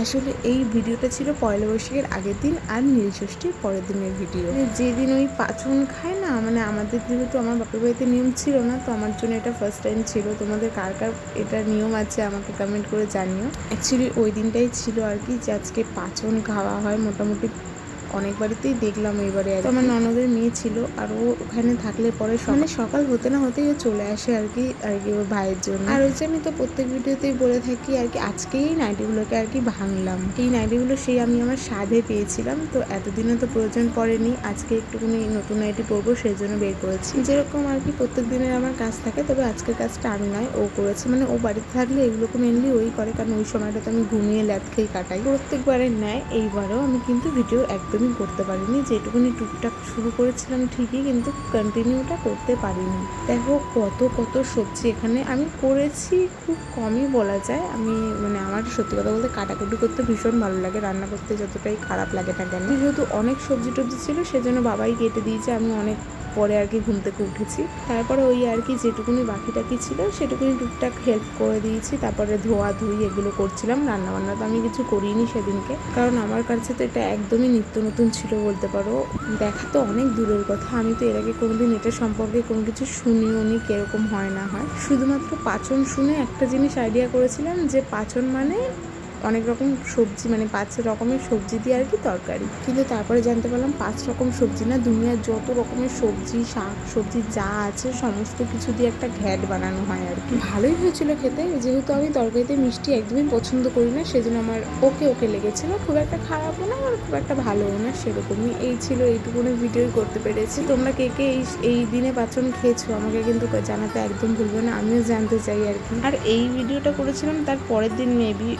আসলে এই ভিডিওটা ছিল পয়লা বৈশাখের আগের দিন আর নীলষষ্ঠীর পরের দিনের ভিডিও। মানে যেদিন ওই পাচন খায় না মানে আমাদের যেহেতু আমার বাপের বাড়িতে নিয়ম ছিল না, তো আমার জন্য এটা ফার্স্ট টাইম ছিল। তোমাদের কার কার এটা নিয়ম আছে আমাকে কমেন্ট করে জানিও। অ্যাকচুয়ালি ওই দিনটাই ছিল আর কি যে আজকে পাচন খাওয়া হয়, মোটামুটি অনেক বাড়িতেই দেখলাম এবারে আর তো আমার ননদের মেয়ে ছিল আর ও ওখানে থাকলে পরে মানে সকাল হতে না হতেই ও চলে আসে আর কি আর কি ওর ভাইয়ের জন্য। আর হচ্ছে আমি তো প্রত্যেক ভিডিওতেই বলে থাকি আর কি আজকেই নাইটিগুলোকে আর কি ভাঙলাম। এই নাইটিগুলো সেই আমি আমার সাধে পেয়েছিলাম তো এতদিনও তো প্রয়োজন পড়েনি আজকে একটুখানি নতুন নাইটি পরবো সেই জন্য বের করেছি। যেরকম আর কি প্রত্যেক দিনের আমার কাজ থাকে তবে আজকের কাজটা আমি নয় ও করেছে। মানে ও বাড়িতে থাকলে এগুলোকে মেনলি ওই করে কারণ ওই সময়টা তো আমি ঘুমিয়ে ল্যাদ খেয়ে কাটাই। প্রত্যেকবারের ন্যায় এইবারও আমি কিন্তু ভিডিও একদমই করতে পারিনি। যেটুকুনি টুকটাক শুরু করেছিলাম ঠিকই, কিন্তু কন্টিনিউটা করতে পারিনি। দেখো কত কত সবজি এখানে আমি করেছি, খুব কমই বলা যায়। আমি মানে আমার সত্যি কথা বলতে কাটাকুটি করতে ভীষণ ভালো লাগে, রান্না করতে যতটাই খারাপ লাগে না কেন। যেহেতু অনেক সবজি টবজি ছিল, সেজন্য বাবাই কেটে দিয়েছে, আমি অনেক পরে আর কি ঘুম থেকে উঠেছি। তারপরে ওই আর কি যেটুকুনি বাকি টাকি ছিল, সেটুকুনি টুকটাক হেল্প করে দিয়েছি। তারপরে ধোয়া ধুই এগুলো করছিলাম রান্না বান্না তো আমি কিছু করিনি সেদিনকে। কারণ আমার কাছে তো এটা একদমই নিত্য নতুন ছিল বলতে পারো। দেখা তো অনেক দূরের কথা, আমি তো এর আগে কোনোদিন এটা সম্পর্কে কোনো কিছু শুনিও নি, কীরকম হয় না হয়। শুধুমাত্র পাচন শুনে একটা জিনিস আইডিয়া করেছিলাম যে পাচন মানে অনেক রকম সবজি মানে পাঁচ রকমের সবজি দিয়ে আর কি তরকারি। কিন্তু তারপরে জানতে পারলাম পাঁচ রকম সবজি না, দুনিয়ার যত রকমের সবজি, শাক সবজি যা আছে সমস্ত কিছু দিয়ে একটা ঘ্যাট বানানো হয় আর কি। ভালোই হয়েছিল খেতে, যেহেতু আমি তরকারিতে মিষ্টি একদমই পছন্দ করি না, সেজন্য আমার ওকে ওকে লেগেছিল, খুব একটা খারাপও না আর খুব একটা ভালোও না, সেরকমই। এই ছিল এইটুকুনি ভিডিও করতে পেরেছি। তোমরা কে কে এই এই দিনে পাচন খেয়েছো, আমাকে কিন্তু জানাতে একদম ভুলবে না, আমিও জানতে চাই আর কি। আর এই ভিডিওটা করেছিলাম তার পরের দিন মেবি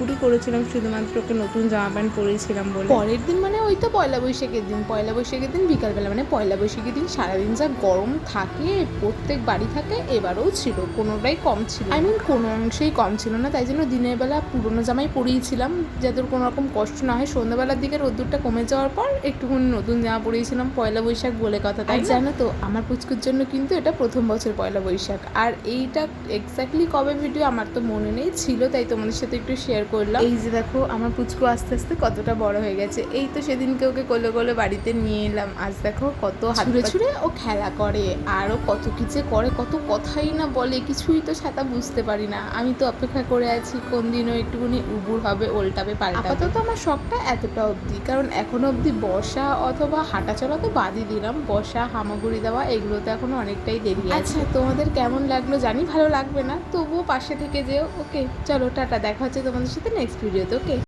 পুচকুটি করেছিলাম শুধুমাত্র ওকে নতুন জামা প্যান্ট পরেছিলাম বলে। পরের দিন মানে ওই তো পয়লা বৈশাখের দিন। পয়লা বৈশাখের দিন বিকালবেলা মানে পয়লা বৈশাখের দিন সারাদিন যা গরম থাকে প্রত্যেক বাড়ি থাকে এবারও ছিল কোনোটাই কম ছিল আই মিন কোনো অংশেই কম ছিল না তাই জন্য দিনের বেলা পুরোনো জামাই পরিয়েছিলাম যাতে ওর কোনো রকম কষ্ট না হয়। সন্ধ্যাবেলার দিকে রোদ্দুরটা কমে যাওয়ার পর একটুখানি নতুন জামা পরিয়েছিলাম পয়লা বৈশাখ বলে কথা তাই জানো তো আমার পুচকুর জন্য কিন্তু এটা প্রথম বছর পয়লা বৈশাখ। আর এইটা এক্স্যাক্টলি কবে ভিডিও আমার তো মনে নেই ছিল তাই তোমাদের সাথে একটু শেয়ার করলাম। এই যে দেখো আমার পুচকু আস্তে আস্তে কতটা বড় হয়ে গেছে। এই তো সেদিনকে ওকে কোলে কোলে বাড়িতে নিয়ে এলাম। আজ দেখো কত হাত ছুঁড়ে ও খেলা করে আরও কত কিছু করে কত কথাই না বলে কিছুই তো ছাতা বুঝতে পারি না। আমি তো অপেক্ষা করে আছি কোন দিনও একটুখানি উবুর হবে ওল্টাবে পাল্টাবে। আপাতত আমার শখটা এতটা অবধি কারণ এখন অবধি বসা অথবা হাঁটা চলা তো বাদই দিলাম। বসা হামাগুড়ি দেওয়া এগুলো তো এখনও অনেকটাই দেরি আছে। আচ্ছা তোমাদের কেমন লাগল জানি ভালো লাগবে না তবুও পাশে থেকে যেও। ওকে চলো টাটা দেখা হচ্ছে তোমাদের সাথে নেক্সট ভিডিওতে ওকে